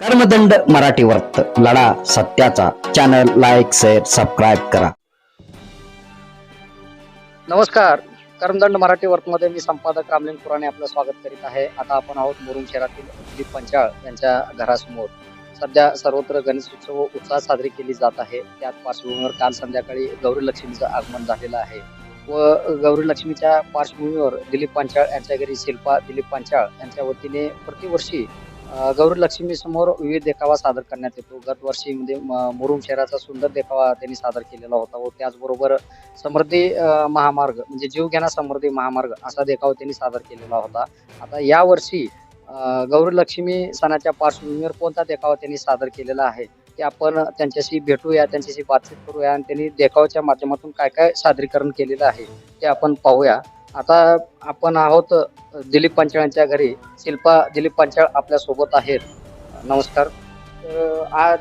कर्मदंड मराठी वर्त लढा सत्याचा. चॅनल लाईक शेअर सबस्क्राईब करा. नमस्कार. कर्मदंड मराठी वर्तमध्ये मी संपादक रामलिंग पुराणे आपलं स्वागत करीत आहे. आता आपण आहोत मुरुम शहरातील दिलीप पंचाळ यांच्या घरासमोर. सध्या सर्वत्र गणेश उत्सव उत्साह साजरी केली जात आहे. त्याच पार्श्वभूमीवर काल संध्याकाळी गौरी लक्ष्मीचं आगमन झालेलं आहे. व गौरी लक्ष्मीच्या पार्श्वभूमीवर दिलीप पांचाळ यांच्या घरी शिल्पा दिलीप पांचाळ यांच्या वतीने प्रतिवर्षी गौरी लक्ष्मी समोर विविध देखावा सादर करण्यात येतो. गत वर्षी म्हणजे मुरुम शहराचा सुंदर देखावा त्यांनी सादर केलेला होता व त्याचबरोबर समृद्धी महामार्ग म्हणजे जीवघेणा समृद्धी महामार्ग असा देखाव त्यांनी सादर केलेला होता. आता या वर्षी गौरी लक्ष्मी सणाच्या पार्श्वभूमीवर कोणता देखावा त्यांनी सादर केलेला आहे ते आपण त्यांच्याशी भेटूया त्यांच्याशी बातचीत करूया आणि त्यांनी देखावाच्या माध्यमातून काय काय सादरीकरण केलेलं आहे ते आपण पाहूया. आता आपण आहोत दिलीप पंचाळांच्या घरी. शिल्पा दिलीप पंचाळ आपल्यासोबत आहेत. नमस्कार. आज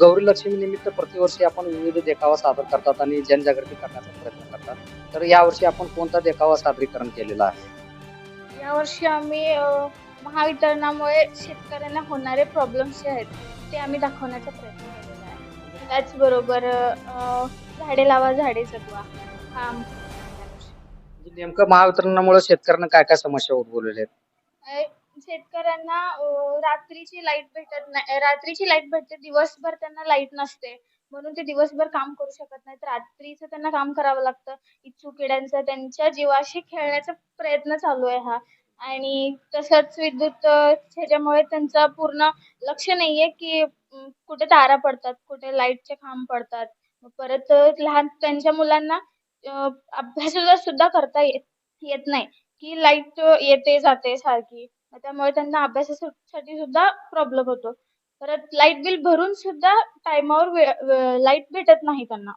गौरी लक्ष्मी निमित्त प्रतिवर्षी आपण विविध देखावा सादर करतात आणि जनजागृती करण्याचा प्रयत्न करतात. तर यावर्षी आपण कोणता देखावा सादरीकरण केलेला आहे? यावर्षी आम्ही महावितरणामुळे शेतकऱ्यांना होणारे प्रॉब्लेम्स जे आहेत ते आम्ही दाखवण्याचा प्रयत्न केलेला आहे. त्याचबरोबर झाडे लावा झाडे जगवा. हा नेमकं महावितरणामुळे शेतकऱ्यांना काय काय समस्या उद्भवलेल्या आहेत? अ, शेतकऱ्यांना अ, रात्रीची लाइट भेटत नाही रात्रीची लाइट भेटते दिवसभर त्यांना लाइट नसते. म्हणून ते दिवसभर काम करू शकत नाही तर रात्रीचं त्यांना काम करावं लागतं. इच्छू किड्यांचा त्यांच्या जीवाशी खेळण्याचा प्रयत्न चालू आहे हा. आणि तसंच विद्युत अ, ह्याच्यामुळे त्यांचं पूर्ण लक्ष नाहीये की अम, कुठे तारा पडतात कुठे लाईटचे खांब पडतात. मग परत अ, लहान त्यांच्या मुलांना अभ्यास सुद्धा करता येत येत नाही. की लाइट येते जाते सारखी. त्यामुळे त्यांना अभ्यासासाठी सुद्धा प्रॉब्लेम होतो. परत लाइट बिल भरून सुद्धा टायमावर लाइट भेटत नाही त्यांना.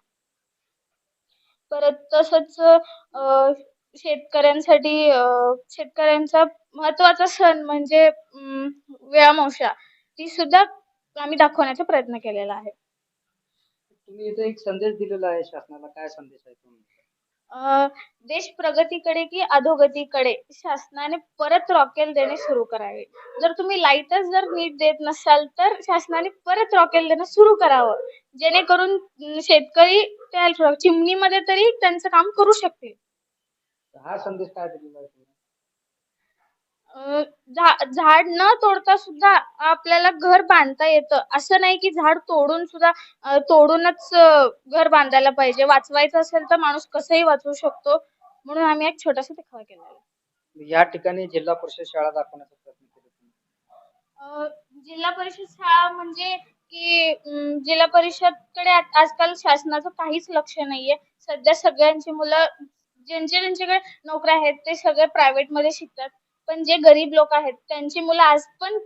परत तसंच शेतकऱ्यांसाठी शेतकऱ्यांचा महत्त्वाचा सण म्हणजे अम, वेळामावशा ती सुद्धा आम्ही दाखवण्याचा प्रयत्न केलेला आहे. तुम्ही इथे एक संदेश दिलेला आहे शासनाला. काय संदेश आहे तुम्ही देश प्रगतीकडे की अधोगतीकडे शासनाने परत रॉकेल देणे सुरू करावे. जर तुम्ही लाईटच जर नीट देत नसाल तर शासनाने परत रॉकेल देणं सुरू करावं. जेणेकरून शेतकरी त्या चिमणीमध्ये तरी त्यांचं काम करू शकतील. हा संदेश काय दिलेला आहे तुम्ही अं, झा- झाड न तोडता सुद्धा आपल्याला घर बांधता येतं. असं नाही की झाड तोडून सुद्धा तोडूनच घर बांधायला पाहिजे. वाचवायचं असेल तर माणूस कसंही वाचवू शकतो. म्हणून आम्ही एक छोटासा देखावा केलेला आहे. या ठिकाणी जिल्हा परिषद शाळा दाखवण्याचा प्रयत्न केला तुम्ही. अं, जिल्हा परिषद शाळा म्हणजे की जिल्हा परिषदकडे आ- आजकाल शासनाचं काहीच लक्ष नाहीये. सध्या सगळ्यांची मुलं ज्यांचे ज्यांच्याकडे नोकऱ्या आहेत ते सगळे प्रायव्हेटमध्ये शिकतात. पण जे गरीब लोक आहेत त्यांची मुलं आज पण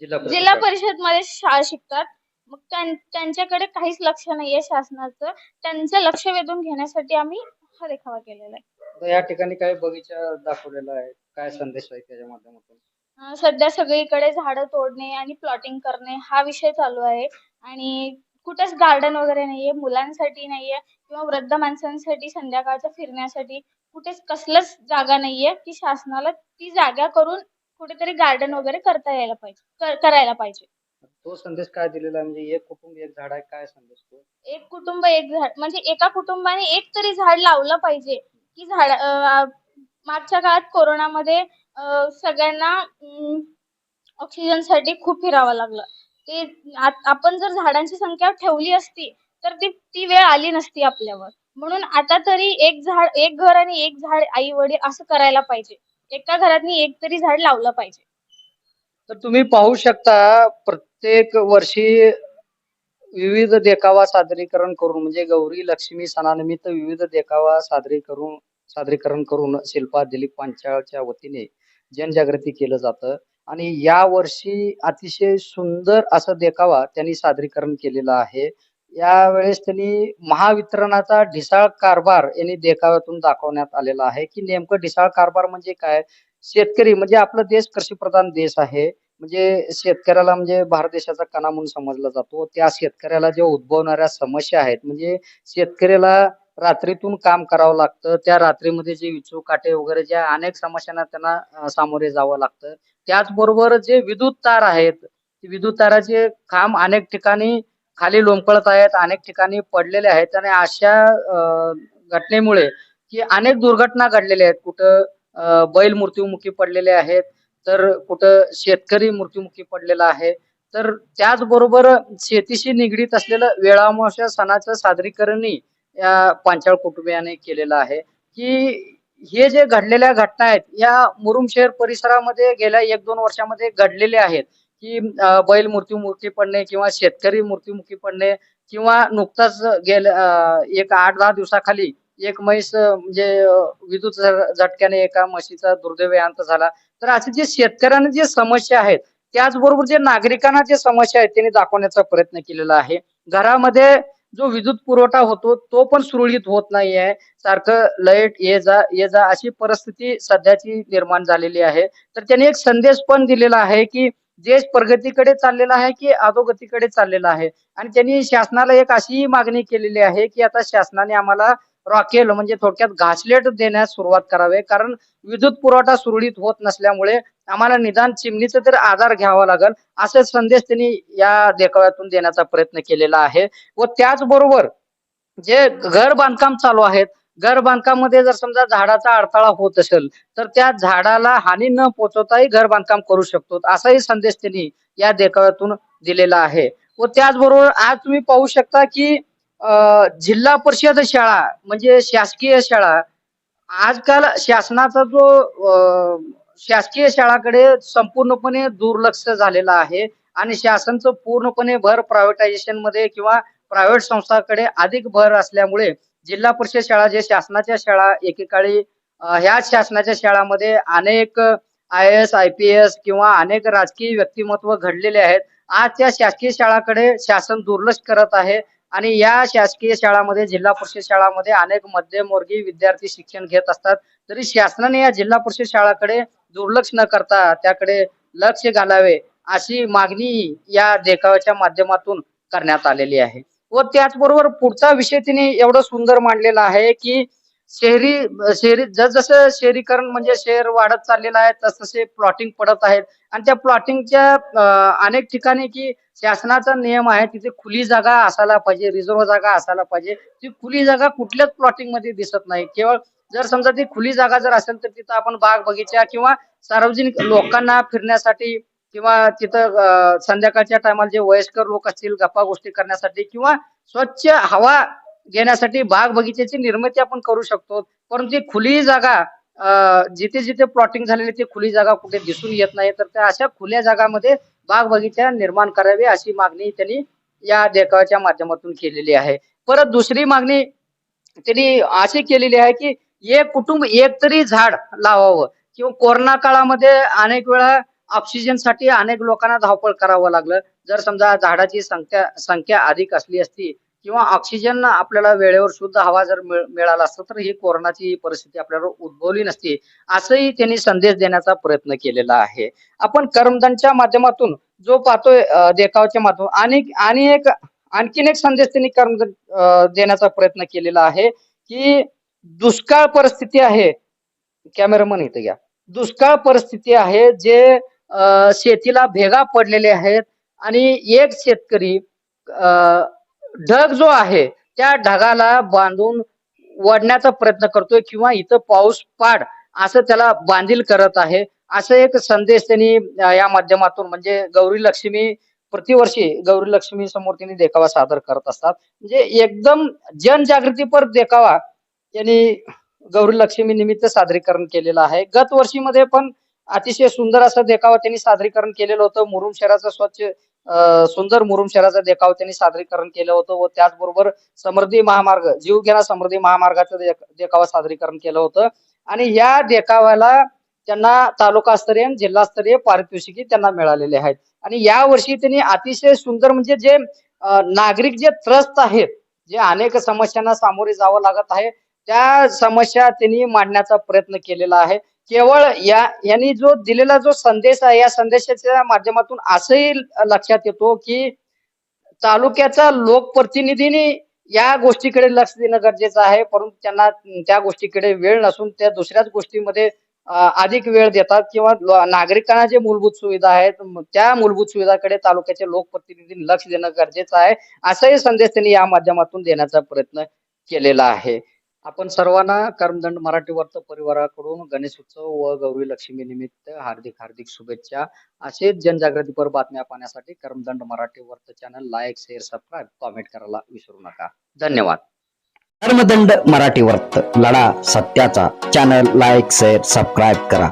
जिल्हा परिषद. मध्ये शाळा शिकतात. मग त्यां- त्यांच्याकडे काहीच लक्ष नाहीये शासनाचं. त्यांचं लक्ष वेधून घेण्यासाठी आम्ही हा देखावा केलेला आहे. या ठिकाणी काही बगीचा दाखवलेला आहे? काय संदेश आहे त्याच्या माध्यमातून? सध्या सगळीकडे झाडं तोडणे आणि प्लॉटिंग करणे हा विषय चालू आहे. आणि कुठंच गार्डन वगैरे नाहीये मुलांसाठी नाहीये किंवा वृद्ध माणसांसाठी संध्याकाळच्या फिरण्यासाठी कुठेच कसलंच जागा नाहीये की शासनाला ती जागा करून कुठेतरी गार्डन वगैरे करता यायला पाहिजे कर- करायला पाहिजे. तो संदेश काय दिलेला आहे? म्हणजे एक कुटुंब एक झाड आहे काय संदेश तो? एक कुटुंब एक झाड. म्हणजे एका कुटुंबाने एक तरी झाड लावलं पाहिजे की झाड अं, मागच्या काळात कोरोनामध्ये अं, सगळ्यांना ऑक्सिजनसाठी खूप फिरावं लागलं. ते आपण जर झाडांची संख्या ठेवली असती तर ती ती वेळ आली नसती आपल्यावर. म्हणून आता तरी एक झाड एक घर आणि एक झाड आई वडील असं करायला पाहिजे. एका घरातनी एक तरी झाड लावलं पाहिजे. तर तुम्ही पाहू शकता प्रत्येक वर्षी विविध देखावा सादरीकरण करून म्हणजे गौरी लक्ष्मी सणानिमित्त विविध देखावा सादरी करून सादरीकरण करून शिल्पा दिलीप पांचाळच्या वतीने जनजागृती केलं जातं. आणि या वर्षी अतिशय सुंदर असं देखावा त्यांनी सादरीकरण केलेलं आहे. यावेळेस त्यांनी महावितरणाचा ढिसाळ कारभार यांनी देखाव्यातून दाखवण्यात आलेला आहे की नेमकं ढिसाळ कारभार म्हणजे काय? शेतकरी म्हणजे आपला देश कृषीप्रधान देश आहे. म्हणजे शेतकऱ्याला म्हणजे भारत देशाचा कणा म्हणून समजला जातो. त्या शेतकऱ्याला जे उद्भवणाऱ्या समस्या आहेत म्हणजे शेतकऱ्याला रात्रीतून काम करावं लागतं. त्या रात्रीमध्ये जे विचू काटे वगैरे ज्या अनेक समस्यांना त्यांना सामोरे जावं लागतं. त्याचबरोबर जे विद्युत तार आहेत विद्युत ताराचे खांब अनेक ठिकाणी खाली लोंबकळत आहेत अनेक ठिकाणी पडलेले आहेत आणि अशा घटनेमुळे की अनेक दुर्घटना घडलेल्या आहेत. कुठं बैल मृत्युमुखी पडलेले आहेत तर कुठं शेतकरी मृत्युमुखी पडलेला आहे. तर त्याचबरोबर शेतीशी निगडीत असलेलं वेळामावस्या सणाचं सादरीकरणही या पांचाळ कुटुंबियाने केलेलं आहे. की हे जे घडलेल्या घटना आहेत या मुरुम शहर परिसरामध्ये गेल्या एक दोन वर्षामध्ये घडलेले आहेत की बैल मृत्यूमुखी पडणे किंवा शेतकरी मृत्यूमुखी पडणे किंवा नुकताच गेल्या एक आठ दहा दिवसाखाली एक म्हैस म्हणजे विद्युत झटक्याने एका म्हशीचा दुर्दैवी अंत झाला. तर असे जे शेतकऱ्यांना जे समस्या आहेत त्याचबरोबर जे नागरिकांना जे समस्या आहेत त्यांनी दाखवण्याचा प्रयत्न केलेला आहे. घरामध्ये जो विद्युत पुरवठा होतो तो पण सुरळीत होत नाही आहे सारखं लाइट ये जा ये जा अशी परिस्थिती सध्याची निर्माण झालेली आहे. तर त्यांनी एक संदेश पण दिलेला आहे की देश प्रगतीकडे चाललेला आहे की अधोगतीकडे चाललेला आहे? आणि त्यांनी शासनाला एक अशी मागणी केलेली आहे की आता शासनाने आम्हाला रॉकेल म्हणजे थोडक्यात घासलेट देण्यास सुरुवात करावे. कारण विद्युत पुरवठा सुरळीत होत नसल्यामुळे आम्हाला निदान चिमणीचा तर आधार घ्यावा लागेल असे संदेश त्यांनी या देखाव्यातून देण्याचा प्रयत्न केलेला आहे. व त्याचबरोबर जे घर बांधकाम चालू आहेत घर बांधकाममध्ये जर समजा झाडाचा अडथळा होत असेल तर त्या झाडाला हानी न पोचवताही घर बांधकाम करू शकतो असाही संदेश त्यांनी या देखाव्यातून दिलेला आहे. व त्याचबरोबर आज तुम्ही पाहू शकता की जिल्हा परिषद शाळा म्हणजे शासकीय शाळा आजकाल शासनाचा जो शासकीय शाळाकडे संपूर्णपणे दुर्लक्ष झालेला आहे आणि शासनचं पूर्णपणे भर प्रायव्हेटायझेशनमध्ये किंवा प्रायव्हेट संस्थाकडे अधिक भर असल्यामुळे जिल्हा परिषद शाळा जे शासनाच्या शाळा एकेकाळी ह्याच शासनाच्या शाळामध्ये अनेक I S I P S किंवा अनेक राजकीय व्यक्तिमत्व घडलेले आहेत. आज त्या शासकीय शाळाकडे शासन दुर्लक्ष करत आहे. आणि या शासकीय शाळामध्ये जिल्हा परिषद शाळामध्ये अनेक मध्यमवर्गीय विद्यार्थी शिक्षण घेत असतात. तरी शासनाने या जिल्हा परिषद शाळाकडे दुर्लक्ष न करता त्याकडे लक्ष घालावे अशी मागणी या देखाव्याच्या माध्यमातून करण्यात आलेली आहे. व त्याचबरोबर पुढचा विषय तिने एवढं सुंदर मांडलेला आहे की शहरी शहरी जसजसं शहरीकरण म्हणजे शहर वाढत चाललेलं आहे तसतसे प्लॉटिंग पडत आहेत. आणि त्या प्लॉटिंगच्या अनेक ठिकाणी की शासनाचा नियम आहे तिथे खुली जागा असायला पाहिजे रिझर्व जागा असायला पाहिजे. ती खुली जागा कुठल्याच प्लॉटिंगमध्ये दिसत नाही. केवळ जर समजा ती खुली जागा जर असेल तर तिथं आपण बाग बगीचा किंवा सार्वजनिक लोकांना फिरण्यासाठी किंवा तिथं संध्याकाळच्या टायमाला जे वयस्कर लोक असतील गप्पा गोष्टी करण्यासाठी किंवा स्वच्छ हवा घेण्यासाठी बाग बगीच्याची निर्मिती आपण करू शकतो. परंतु खुली जागा जिथे जिथे प्लॉटिंग झालेली ती खुली जागा कुठे दिसून येत नाही. तर त्या अशा खुल्या जागामध्ये बाग बगीचा निर्माण करावे अशी मागणी त्यांनी या देखाव्याच्या माध्यमातून केलेली आहे. परत दुसरी मागणी त्यांनी अशी केलेली आहे की एक कुटुंब एक तरी झाड लावावं. किंवा कोरोना काळामध्ये अनेक वेळा ऑक्सिजनसाठी अनेक लोकांना धावपळ करावं लागलं. जर समजा झाडाची संख्या संख्या अधिक असली असती किंवा ऑक्सिजन आपल्याला वेळेवर शुद्ध हवा जर मिळाला असतं तर ही कोरोनाची परिस्थिती आपल्याला उद्भवली नसती. असंही त्यांनी संदेश देण्याचा प्रयत्न केलेला आहे. आपण करमदनच्या माध्यमातून जो पाहतोय देखावच्या माध्यमातून आणि आणि एक आणखीन एक संदेश त्यांनी करमदन देण्याचा प्रयत्न केलेला आहे की दुष्काळ परिस्थिती आहे. कॅमेरामन इथे घ्या. दुष्काळ परिस्थिती आहे जे शेतीला भेगा पडलेले आहेत आणि एक शेतकरी ढग जो आहे त्या ढगाला बांधून ओढण्याचा प्रयत्न करतोय किंवा इथं पाऊस पाड असं त्याला बांधील करत आहे. असं एक संदेश त्यांनी या माध्यमातून म्हणजे गौरी लक्ष्मी प्रतिवर्षी गौरी लक्ष्मी समोर त्यांनी देखावा सादर करत असतात. म्हणजे एकदम जनजागृतीपर देखावा त्यांनी गौरी लक्ष्मी निमित्त सादरीकरण केलेलं आहे. गत वर्षीमध्ये पण अतिशय सुंदर असं देखावा त्यांनी सादरीकरण केलेलं होतं. मुरुम शहराचं स्वच्छ सुंदर मुरुम शहराचा देखाव त्यांनी सादरीकरण केलं होतं व त्याचबरोबर समृद्धी महामार्ग जीवघेना समृद्धी महामार्गाचं देखावा सादरीकरण केलं होतं. आणि या देखाव्याला त्यांना तालुकास्तरीय जिल्हास्तरीय पारितोषिके त्यांना मिळालेले आहेत. आणि या वर्षी त्यांनी अतिशय सुंदर म्हणजे जे नागरिक जे त्रस्त आहेत जे अनेक समस्यांना सामोरे जावं लागत आहे त्या समस्या त्यांनी मांडण्याचा प्रयत्न केलेला आहे. केवळ या यांनी जो दिलेला जो संदेश आहे या संदेशाच्या माध्यमातून असंही लक्षात येतो की तालुक्याचा लोकप्रतिनिधींनी या गोष्टीकडे लक्ष देणं गरजेचं आहे. परंतु त्यांना त्या गोष्टीकडे वेळ नसून त्या दुसऱ्याच गोष्टीमध्ये अधिक वेळ देतात किंवा नागरिकांना जे मूलभूत सुविधा आहेत त्या मूलभूत सुविधाकडे तालुक्याचे लोकप्रतिनिधी लक्ष देणं गरजेचं आहे. असाही संदेश त्यांनी या माध्यमातून देण्याचा प्रयत्न केलेला आहे. आपण सर्वांना कर्मदंड मराठी वर्त परिवाराकडून गणेश उत्सव व गौरी लक्ष्मी निमित्त हार्दिक हार्दिक शुभेच्छा. असेच जनजागृतीपर बातम्या पाहण्यासाठी कर्मदंड मराठी वर्त channel like share subscribe comment करायला विसरू नका. धन्यवाद. कर्मदंड मराठी वर्त लढा सत्याचा. चॅनल लाईक शेअर सबस्क्राईब करा.